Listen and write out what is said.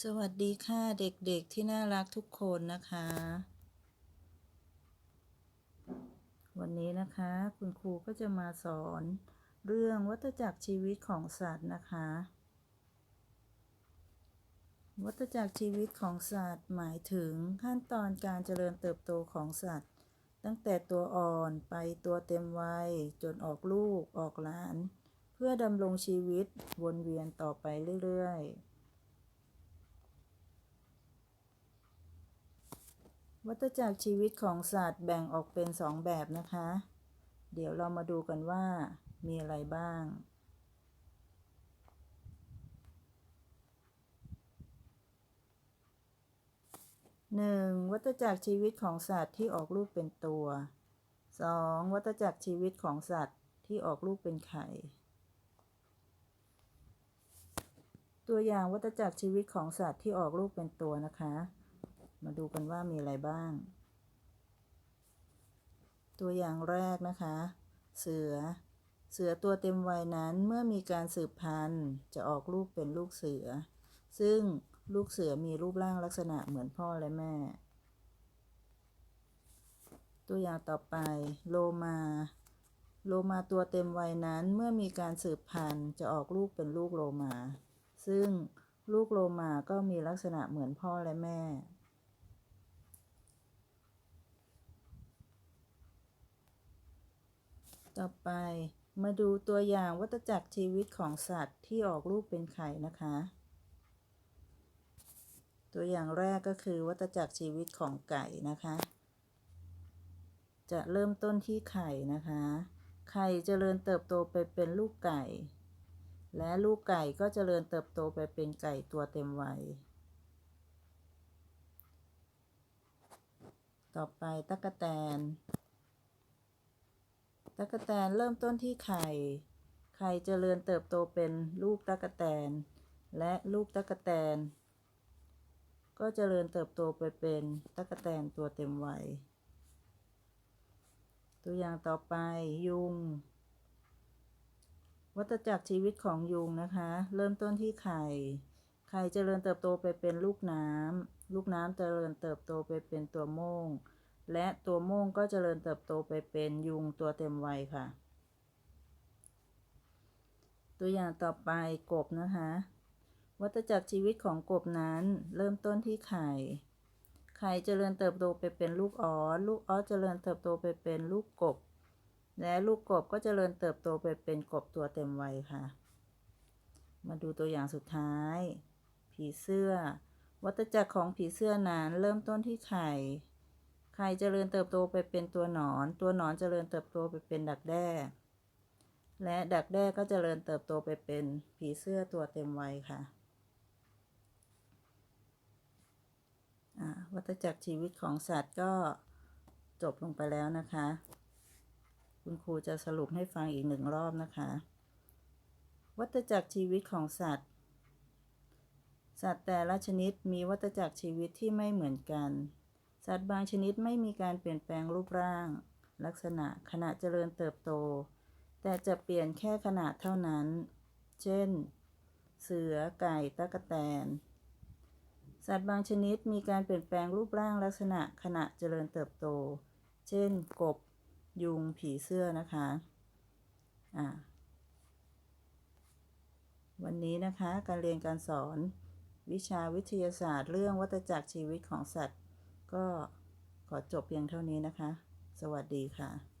สวัสดีค่ะเด็กๆที่น่ารักทุกคนนะคะ วันนี้นะคะคุณครูก็จะมาสอนเรื่องวัฏจักรชีวิตของสัตว์นะคะ วัฏจักรชีวิตของสัตว์หมายถึงขั้นตอนการเจริญเติบโตของสัตว์ ตั้งแต่ตัวอ่อนไปตัวเต็มวัยจนออกลูกออกหลาน เพื่อดำรงชีวิตวนเวียนต่อไปเรื่อยๆ วัฏจักรชีวิตของสัตว์แบ่งออกเป็นสองแบบนะคะ เดี๋ยวเรามาดูกันว่ามีอะไรบ้าง 1. วัฏจักรชีวิตของสัตว์ที่ออกลูกเป็นตัว 2. วัฏจักรชีวิตของสัตว์ที่ออกลูกเป็นไข่ ตัวอย่างวัฏจักรชีวิตของสัตว์ที่ออกลูกเป็นตัวนะคะ มาดูกันว่ามีอะไรบ้าง ตัวอย่างแรกนะคะ เสือ เสือตัวเต็มวัยนั้นเมื่อมีการสืบพันธุ์จะออกลูกเป็นลูกเสือ ซึ่งลูกเสือมีรูปร่างลักษณะเหมือนพ่อและแม่ ตัวอย่างต่อไป โลมา โลมาตัวเต็มวัยนั้นเมื่อมีการสืบพันธุ์จะออกลูกเป็นลูกโลมา ซึ่งลูกโลมาก็มีลักษณะเหมือนพ่อและแม่ ต่อไปมาดูตัวอย่างวัฏจักรชีวิตของสัตว์ที่ออกลูกเป็นไข่นะคะ ตัวอย่างแรกก็คือวัฏจักรชีวิตของไก่นะคะ จะเริ่มต้นที่ไข่นะคะ ไข่เจริญเติบโตไปเป็นลูกไก่ และลูกไก่ก็เจริญเติบโตไปเป็นไก่ตัวเต็มวัย ต่อไปตั๊กแตน ตั๊กแตนเริ่มต้นที่ไข่ ไข่เจริญเติบโตเป็นลูกตั๊กแตน และลูกตั๊กแตน ก็เจริญเติบโตไปเป็นตั๊กแตนตัวเต็มวัย ตัวอย่างต่อไปยุง วัฏจักรชีวิตของยุงนะคะ เริ่มต้นที่ไข่ ไข่เจริญเติบโตไปเป็นลูกน้ำลูกน้ำเจริญเติบโตไปเป็นตัวโม่ง และตัวโม่งก็เจริญเติบโตไปเป็นยุงตัวเต็มวัยค่ะ ตัวอย่างต่อไปกบนะคะ วัฏจักรชีวิตของกบนั้นเริ่มต้นที่ไข่ ไข่เจริญเติบโตไปเป็นลูกออสลูกออสเจริญเติบโตไปเป็นลูกกบ และลูกกบก็เจริญเติบโตไปเป็นกบตัวเต็มวัยค่ะ มาดูตัวอย่างสุดท้าย ผีเสื้อ วัฏจักรของผีเสื้อนั้นเริ่มต้นที่ไข่ ไข่เจริญเติบโตไปเป็นตัวหนอน ตัวหนอนเจริญเติบโตไปเป็นดักแด้ และดักแด้ก็เจริญเติบโตไปเป็นผีเสื้อตัวเต็มวัยค่ะวัฏจักรชีวิตของสัตว์ก็จบลงไปแล้วนะคะ คุณครูจะสรุปให้ฟังอีกหนึ่งรอบนะคะ วัฏจักรชีวิตของสัตว์ สัตว์แต่ละชนิดมีวัฏจักรชีวิตที่ไม่เหมือนกัน สัตว์บางชนิดไม่มีการเปลี่ยนแปลงรูปร่าง ลักษณะขณะเจริญเติบโต แต่จะเปลี่ยนแค่ขนาดเท่านั้น เช่น เสือไก่ตะกแตน สัตว์บางชนิดมีการเปลี่ยนแปลงรูปร่างลักษณะขณะเจริญเติบโต เช่น กบ ยุง ผีเสื้อนะคะอ่าวันนี้นะคะการเรียนการสอนวิชาวิทยาศาสตร์เรื่องวัฏจักรชีวิตของสัตว์ ก็ขอจบเพียงเท่านี้นะคะ สวัสดีค่ะ